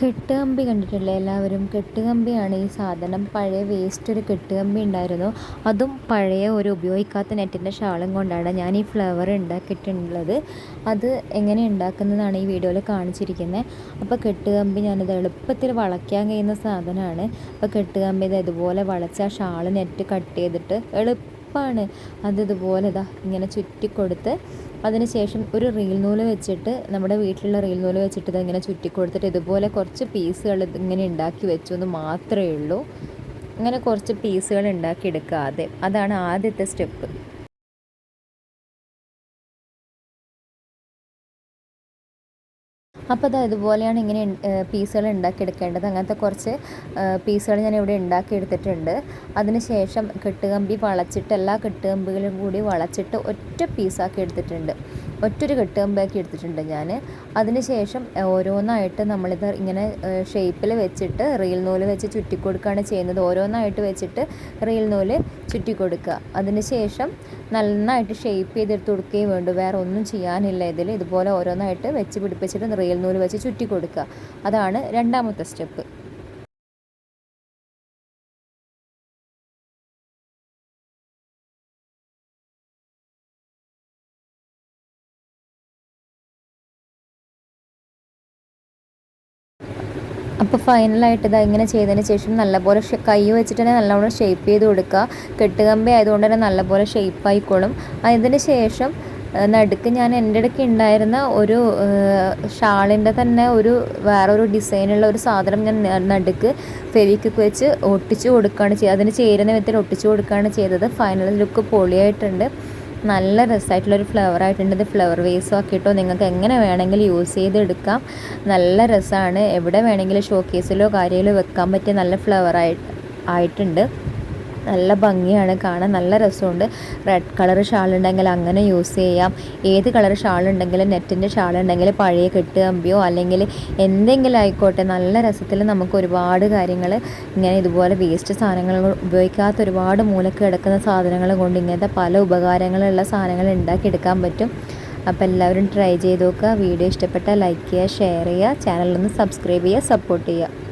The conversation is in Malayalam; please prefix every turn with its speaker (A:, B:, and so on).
A: കെട്ടുകമ്പി കണ്ടിട്ടില്ലേ എല്ലാവരും? കെട്ടുകമ്പിയാണ് ഈ സാധനം. പഴയ വേസ്റ്റ് ഒരു കെട്ടുകമ്പി ഉണ്ടായിരുന്നു. അതും പഴയ ഒരു ഉപയോഗിക്കാത്ത നെറ്റിന്റെ ഷാളും കൊണ്ടാണ് ഞാൻ ഈ ഫ്ലവർ ഉണ്ടാക്കിയിട്ടുള്ളത്. അത് എങ്ങനെ ഉണ്ടാക്കുന്നതാണ് ഈ വീഡിയോയിൽ കാണിച്ചിരിക്കുന്നത് അപ്പോൾ കെട്ടുകമ്പി ഞാനിത് എളുപ്പത്തിൽ വളയ്ക്കാൻ കഴിയുന്ന സാധനമാണ്. അപ്പോൾ കെട്ടുകമ്പി ഇത് ഇതുപോലെ വളച്ച് ആ ഷാൾ നെറ്റ് കട്ട് ചെയ്തിട്ട് എളുപ്പമാണ് അത് ഇതുപോലെ ഇതാ ഇങ്ങനെ ചുറ്റിക്കൊടുത്ത് അതിനുശേഷം ഒരു റീൽ നൂൽ വെച്ചിട്ട് നമ്മുടെ വീട്ടിലുള്ള റീൽ നൂൽ വെച്ചിട്ട് ഇതിങ്ങനെ ചുറ്റി കൊടുത്തിട്ട് ഇതുപോലെ കുറച്ച് പീസുകൾ ഇങ്ങനെ ഉണ്ടാക്കി വെച്ചു എന്ന് മാത്രമേ ഉള്ളൂ. അങ്ങനെ കുറച്ച് പീസുകൾ ഉണ്ടാക്കി ആദ്യം അതാണ് ആദ്യത്തെ സ്റ്റെപ്പ്. അപ്പോൾ അത് ഇതുപോലെയാണ് ഇങ്ങനെ പീസുകൾ ഉണ്ടാക്കിയെടുക്കേണ്ടത്. അങ്ങനത്തെ കുറച്ച് പീസുകൾ ഞാൻ ഇവിടെ ഉണ്ടാക്കിയെടുത്തിട്ടുണ്ട്. അതിനുശേഷം കെട്ടുകമ്പി വളച്ചിട്ട് എല്ലാ കെട്ടുകമ്പികളും കൂടി വളച്ചിട്ട് ഒറ്റ പീസാക്കി എടുത്തിട്ടുണ്ട്. ഒറ്റൊരു കെട്ടുകമ്പാക്കി എടുത്തിട്ടുണ്ട് ഞാൻ അതിനുശേഷം ഓരോന്നായിട്ട് നമ്മളിത് ഇങ്ങനെ ഷേപ്പിൽ വെച്ചിട്ട് റീൽ നൂൽ വെച്ച് ചുറ്റി കൊടുക്കുകയാണ് ചെയ്യുന്നത്. ഓരോന്നായിട്ട് വെച്ചിട്ട് റീൽ നൂൽ ചുറ്റി കൊടുക്കുക അതിനുശേഷം നന്നായിട്ട് ഷേപ്പ് ചെയ്തെടുത്ത് കൊടുക്കുകയും വേണ്ടു. വേറെ ഒന്നും ചെയ്യാനില്ല ഇതിൽ ഇതുപോലെ ഓരോന്നായിട്ട് വെച്ച് പിടിപ്പിച്ചിട്ട് റീൽ നൂൽ വെച്ച് ചുറ്റി കൊടുക്കുക. അതാണ് രണ്ടാമത്തെ സ്റ്റെപ്പ്. അപ്പോൾ ഫൈനലായിട്ട് ഇതാ ഇങ്ങനെ ചെയ്തതിന് ശേഷം നല്ലപോലെ കൈ വെച്ചിട്ട് തന്നെ നല്ലവണ്ണം ഷേപ്പ് ചെയ്ത് കൊടുക്കുക. കെട്ടുകമ്പി ആയതുകൊണ്ട് തന്നെ നല്ലപോലെ ഷേപ്പ് ആയിക്കോളും അതിന് ശേഷം നടുക്ക് ഞാൻ എന്റെ ഇടയ്ക്ക് ഉണ്ടായിരുന്ന ഒരു ഷാളിന്റെ തന്നെ ഒരു വേറൊരു ഡിസൈനുള്ള ഒരു സാധനം ഞാൻ നടുക്ക് ഫെവിക്വിക്ക് വെച്ച് ഒട്ടിച്ച് കൊടുക്കുകയാണ് ചെയ്യുക അതിന് ചേരുന്ന വിധത്തിൽ ഒട്ടിച്ച് കൊടുക്കുകയാണ് ചെയ്തത്. ഫൈനൽ ലുക്ക് പൊളിയായിട്ടുണ്ട്. നല്ല രസമായിട്ടുള്ളൊരു ഫ്ലവർ ആയിട്ടുണ്ട്. ഇത് ഫ്ലവർ വേസും ആക്കിയിട്ടോ നിങ്ങൾക്ക് എങ്ങനെ വേണമെങ്കിലും യൂസ് ചെയ്തെടുക്കാം. നല്ല രസമാണ്. എവിടെ വേണമെങ്കിലും ഷോ കേസിലോ കാര്യത്തിലോ വെക്കാൻ പറ്റിയ നല്ല ഫ്ലവർ ആയിട്ട് ആയിട്ടുണ്ട്. നല്ല ഭംഗിയാണ് കാണാൻ നല്ല രസമുണ്ട്. റെഡ് കളർ ഷാൾ ഉണ്ടെങ്കിൽ അങ്ങനെ യൂസ് ചെയ്യാം. ഏത് കളർ ഷാൾ ഉണ്ടെങ്കിലും നെറ്റിന്റെ ഷാൾ ഉണ്ടെങ്കിൽ പഴയ കെട്ടുകമ്പിയോ അല്ലെങ്കിൽ എന്തെങ്കിലും ആയിക്കോട്ടെ നല്ല രസത്തിൽ നമുക്ക് ഒരുപാട് കാര്യങ്ങൾ ഇങ്ങനെ ഇതുപോലെ വേസ്റ്റ് സാധനങ്ങൾ ഉപയോഗിക്കാത്ത ഒരുപാട് മൂലക്ക് കിടക്കുന്ന സാധനങ്ങൾ കൊണ്ട് ഇങ്ങനത്തെ പല ഉപകാരങ്ങളുള്ള സാധനങ്ങൾ ഉണ്ടാക്കിയെടുക്കാൻ പറ്റും. അപ്പോൾ എല്ലാവരും ട്രൈ ചെയ്ത് നോക്കുക. വീഡിയോ ഇഷ്ടപ്പെട്ടാൽ ലൈക്ക് ചെയ്യുക ഷെയർ ചെയ്യുക ചാനലൊന്ന് സബ്സ്ക്രൈബ് ചെയ്യുക സപ്പോർട്ട് ചെയ്യുക.